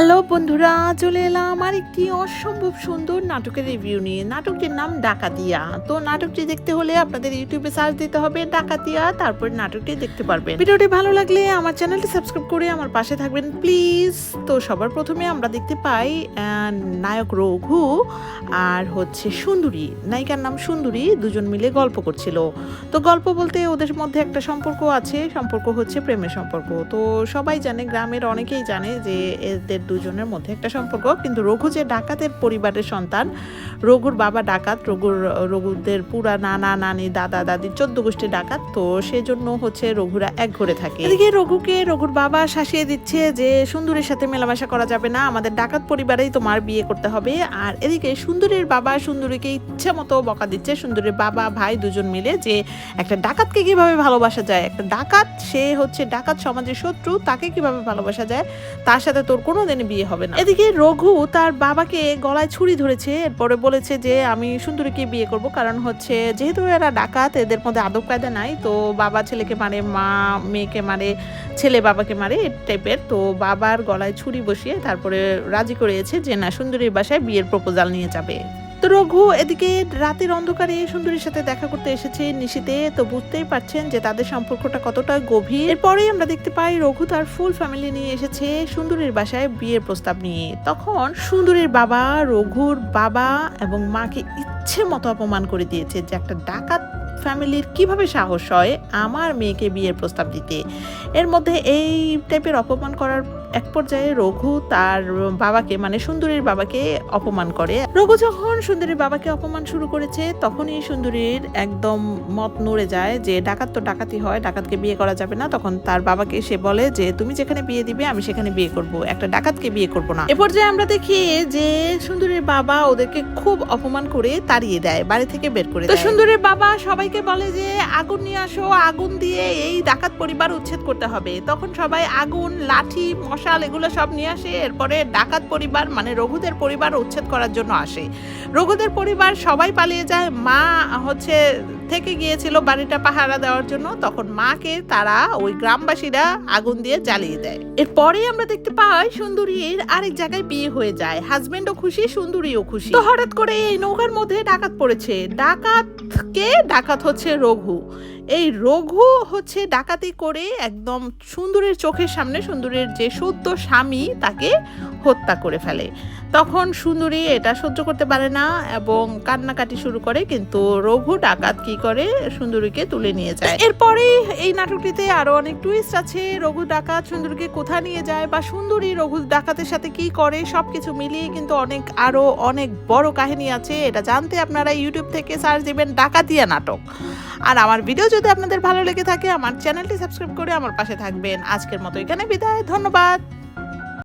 Hello বন্ধুরা, চলে এলাম আর একটি অসম্ভব সুন্দর নাটকের রিভিউ নিয়ে। নাটকটির নাম ডাকাতিয়া। তো নাটকটি দেখতে হলে আপনাদের ইউটিউবে সার্চ দিতে হবে ডাকাতিয়া, তারপর নাটকটি দেখতে পারবেন। ভিডিওটি ভালো লাগলে আমার চ্যানেলটি সাবস্ক্রাইব করে আমার পাশে থাকবেন প্লিজ তো সবার প্রথমে আমরা দেখতে পাই নায়ক রঘু আর হচ্ছে সুন্দরী। নায়িকার নাম সুন্দরী, দুজন মিলে গল্প করছিল। তো গল্প বলতে ওদের মধ্যে একটা সম্পর্ক আছে, সম্পর্ক হচ্ছে প্রেমের সম্পর্ক। তো সবাই জানে, গ্রামের অনেকেই জানে যে এদের দুজনের মধ্যে একটা সম্পর্ক। কিন্তু রঘু যে ডাকাতের পরিবারের সন্তান, রঘুর বাবা ডাকাত, রঘুর, রঘুদের পুরা নানা, নানি, দাদা, দাদি, চোদ্দ গোষ্ঠী ডাকাত, তো সেজন্য হচ্ছে রঘুরা এক ঘরে থাকে। এদিকে রঘুকে রঘুর বাবা শাসিয়ে দিচ্ছে যে, সুন্দরীর সাথে মেলামেশা করা যাবে না, আমাদের ডাকাত পরিবারেই তোমার বিয়ে করতে হবে। আর এদিকে সুন্দরীর বাবা সুন্দরীকে ইচ্ছে মতো বকা দিচ্ছে। সুন্দরীর বাবা, ভাই দুজন মিলে যে একটা ডাকাতকে কীভাবে ভালোবাসা যায়, একটা ডাকাত, সে হচ্ছে ডাকাত সমাজের শত্রু, তাকে কীভাবে ভালোবাসা যায়, তার সাথে তোর কোনো দিনই বিয়ে হবে না। এদিকে রঘু তার বাবাকে গলায় ছুরি ধরেছে, এরপরে বলেছে যে আমি সুন্দরীকে বিয়ে করব কারণ হচ্ছে যেহেতু এরা ডাকাত, এদের মধ্যে আদব কায়দা নাই, তো বাবা ছেলেকে মারে, মা মেয়েকে মারে, ছেলে বাবাকে মারে এ টাইপের। তো বাবার গলায় ছুরি বসিয়ে তারপরে রাজি করিয়েছে যে না, সুন্দরীর বাসায় বিয়ের প্রপোজাল নিয়ে যাবে। তো রঘু এদিকে রাতের অন্ধকারে সুন্দরীর সাথে দেখা করতে এসেছে নিশিতে। তো বুঝতেই পারছেন যে তাদের সম্পর্কটা কতটা গভীর। এরপরেই আমরা দেখতে পাই রঘু তার ফুল ফ্যামিলি নিয়ে এসেছে সুন্দরীর বাসায় বিয়ের প্রস্তাব নিয়ে। তখন সুন্দরীর বাবা, রঘুর বাবা এবং মাকে ইচ্ছে মতো অপমান করে দিয়েছে যে একটা ডাকাত ফ্যামিলির কীভাবে সাহস হয় আমার মেয়েকে বিয়ের প্রস্তাব দিতে। এর মধ্যে এই টাইপের অপমান করার এক পর্যায়ে রঘু তার বাবাকে মানে সুন্দরীর বাবাকে অপমান করে। রঘু যখন সুন্দরীর বাবাকে অপমান শুরু করেছে, তখনই সুন্দরীর একদম মত নড়ে যায় যে ডাকাত তো ডাকাতি হয়, ডাকাতকে বিয়ে করা যাবে না। তখন তার বাবাকে সে বলে যে, তুমি যেখানে বিয়ে দিবে, আমি সেখানে বিয়ে করব। একটা ডাকাতকে বিয়ে করব না। এ পর্যায়ে আমরা দেখি যে সুন্দরীর বাবা ওদেরকে খুব অপমান করে তাড়িয়ে দেয় বাড়ি থেকে বের করে তো সুন্দরের বাবা সবাইকে বলে যে আগুন নিয়ে আসো আগুন দিয়ে এই ডাকাত পরিবার উচ্ছেদ করতে হবে। তখন সবাই আগুন লাঠি মশাল এগুলো সব নিয়ে আসে। এরপরে ডাকাত পরিবার মানে রঘুদের পরিবার উচ্ছেদ করার জন্য আসে। রঘুদের পরিবার সবাই পালিয়ে যায়। মা হচ্ছে থেকে গিয়েছিল বাড়িটা পাহারা দেওয়ার জন্য, তখন মাকে, তারা, ওই গ্রামবাসীরা আগুন দিয়ে জ্বালিয়ে দেয়। এরপরে আমরা দেখতে পাই সুন্দরীর আরেক জায়গায় বিয়ে হয়ে যায়। হাজবেন্ডও খুশি, সুন্দরীও খুশি। তো হঠাৎ করে এই নৌকার মধ্যে ডাকাত পড়েছে। ডাকাত কে ডাকাত হচ্ছে রঘু। এই রঘু হচ্ছে ডাকাতি করে একদম সুন্দরের চোখের সামনে, সুন্দরের যে সদ্য স্বামী তাকে হত্যা করে ফেলে। তখন সুন্দরী এটা সহ্য করতে পারে না এবং কান্নাকাটি শুরু করে, কিন্তু রঘু ডাকাত কি করে? সুন্দরীকে তুলে নিয়ে যায়। এরপরে এই নাটকটিতে আরও অনেক টুইস্ট আছে। রঘু ডাকাত সুন্দরীকে কোথায় নিয়ে যায় বা সুন্দরী রঘু ডাকাতের সাথে কি করে? সবকিছু মিলিয়ে কিন্তু অনেক, আরও অনেক বড় কাহিনী আছে। এটা জানতে আপনারা ইউটিউব থেকে সার্চ দিবেন ডাকাতিয়া নাটক। আর আমার ভিডিও যদি আপনাদের ভালো লেগে থাকে, আমার চ্যানেলটি সাবস্ক্রাইব করে আমার পাশে থাকবেন। আজকের মতো এখানে বিদায়, ধন্যবাদ।